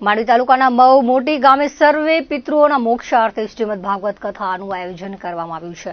માંડવી તાલુકાના મઉ મોટી ગામે સર્વે પિતૃઓના મોક્ષાર્થે શ્રીમદ ભાગવત કથાનું આયોજન કરવામાં આવ્યું છે.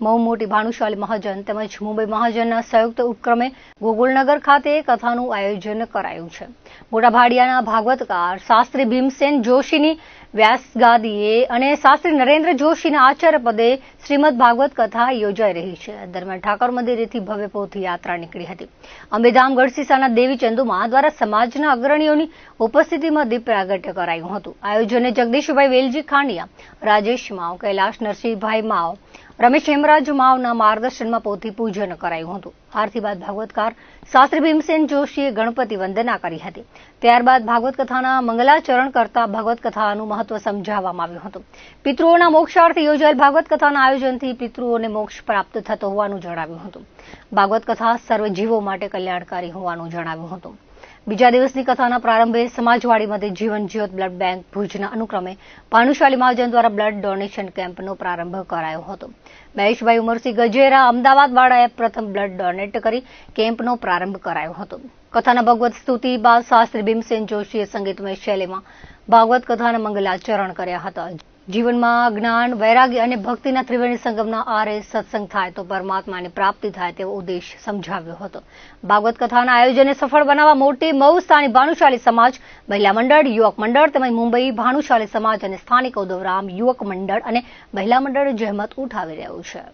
મઉ મોટી ભાનુશાલી મહાજન તેમજ મુંબઈ મહાજનના સંયુક્ત ઉપક્રમે ગોગુલનગર ખાતે કથાનું આયોજન કરાયું છે. મોટા ભાડિયાના ભાગવતકાર શાસ્ત્રી ભીમસેન જોશીની વ્યાસગાદીએ અને શાસ્ત્રી નરેન્દ્ર જોશીના આચાર્યપદે શ્રીમદ ભાગવત કથા યોજાઈ રહી છે. દરમિયાન ઠાકોર મંદિરેથી ભવ્ય પોથી યાત્રા નીકળી હતી. અંબેધામ ગઢસીસાના દેવી ચંદુમા દ્વારા સમાજના અગ્રણીઓની ઉપસ્થિતિમાં દીપ પ્રાગટ્ય કરાયું હતું. આયોજને જગદીશભાઈ વેલજી ખાંડિયા, રાજેશ માવ, કૈલાશ નરસિંહભાઈ માવ રમેશ હેમરાજ માવના માર્ગદર્શનમાં પોથી પૂજન કરાયું હતું. આરતી બાદ ભાગવતકાર શાસ્ત્રી ભીમસેન જોશીએ ગણપતિ વંદના કરી હતી. ત્યારબાદ ભાગવત કથાના મંગલાચરણ કરતા ભાગવત કથાનું મહત્વ સમજાવવામાં આવ્યું હતું. પિતૃઓના મોક્ષાર્થે યોજાયેલ ભાગવત કથાના આયોજનથી પિતૃઓને મોક્ષ પ્રાપ્ત થતો હોવાનું જણાવ્યું હતું. ભાગવત કથા સર્વ જીવો માટે કલ્યાણકારી હોવાનું જણાવ્યું હતું. બીજા દિવસની કથાના પ્રારંભે સમાજવાડી મધ્યે જીવન જ્યોત બ્લડ બેંક ભુજના અનુક્રમે ભાનુશાલી મહાજન દ્વારા બ્લડ ડોનેશન કેમ્પનો પ્રારંભ કરાયો હતો. મહેશભાઈ ઉમરસિંહ ગજેરા અમદાવાદવાળાએ પ્રથમ બ્લડ ડોનેટ કરી કેમ્પનો પ્રારંભ કરાયો હતો. કથાના ભગવત સ્તુતિ બાદ શાસ્ત્રી ભીમસેન જોશીએ સંગીતમય શૈલીમાં ભાગવત કથાના મંગલાચરણ કર્યા હતા. જીવનમાં જ્ઞાન, વૈરાગ્ય અને ભક્તિના ત્રિવેણી સંગમના આરે સત્સંગ થાય તો પરમાત્માની પ્રાપ્તિ થાય તેવો ઉદ્દેશ સમજાવ્યો હતો. ભાગવત કથાના આયોજનને સફળ બનાવવા મોટી મઉ સ્થાનિક ભાનુશાલી સમાજ, મહિલા મંડળ, યુવક મંડળ તેમજ મુંબઈ ભાનુશાલી સમાજ અને સ્થાનિક ઉદવરામ યુવક મંડળ અને મહિલા મંડળ જહેમત ઉઠાવી રહ્યું છે.